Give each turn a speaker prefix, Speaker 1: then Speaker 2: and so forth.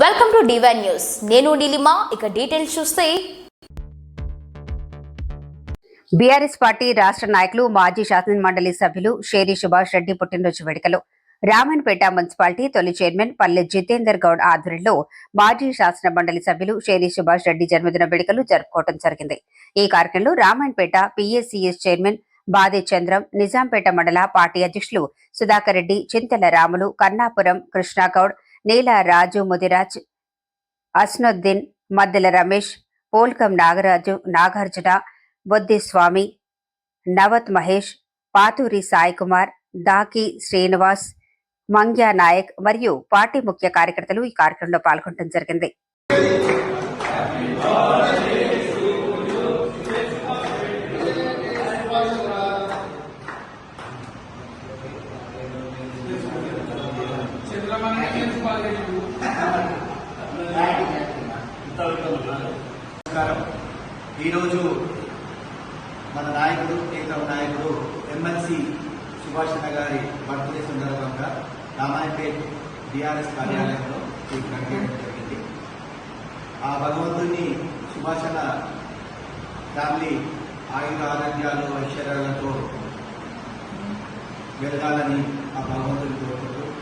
Speaker 1: Welcome to divine news నేను నీలిమా ఇక details చూస్తే.
Speaker 2: బీఆర్ఎస్ పార్టీ రాష్ట్ర నాయకులు మాజీ శాసన మండలి సభ్యులు షేరి సుభాష్ రెడ్డి పుట్టినరోజు వేడుకలు. రామన్పేట మున్సిపాలిటీ తొలి చైర్మన్ పల్లె జితేందర్ గౌడ్ ఆధ్వర్యంలో మాజీ శాసన మండలి సభ్యులు షేరి సుభాష్ రెడ్డి జన్మదిన వేడుకలు జరుపుకోవడం జరిగింది. ఈ కార్యక్రమంలో రామన్పేట పిఎస్సిఎస్ చైర్మన్ బాదే చంద్రం నిజాంపేట మండల పార్టీ అధ్యక్షులు సుధాకర్ రెడ్డి చింతల రాములు కన్నాపురం కృష్ణాగౌడ్ నీల రాజు ముదిరాజ్ అస్నుద్దీన్ మద్దెల రమేష్ పోల్కం నాగరాజు నాగార్జున బొద్ది స్వామి నవత్ మహేష్ పాతూరి సాయి కుమార్ దాకి శ్రీనివాస్ మంగ్యా నాయక్ మరియు పార్టీ ముఖ్య కార్యకర్తలు ఈ కార్యక్రమంలో పాల్గొనడం జరిగింది.
Speaker 3: నమస్కారం ఈరోజు మన నాయకుడు ఏకవ నాయకుడు ఎమ్మెల్సీ సుభాష్ చంద్ర గారి బర్త్డే సందర్భంగా రామాయపేట్ బీఆర్ఎస్ కార్యాలయంలో ఈ ప్రకటన జరిగింది. ఆ భగవంతుని సుభాషణ ఫ్యామిలీ ఆయుర ఆరోగ్యాలు ఐశ్వర్యాలతో వెలగాలని ఆ భగవంతుని కోరుకుంటూ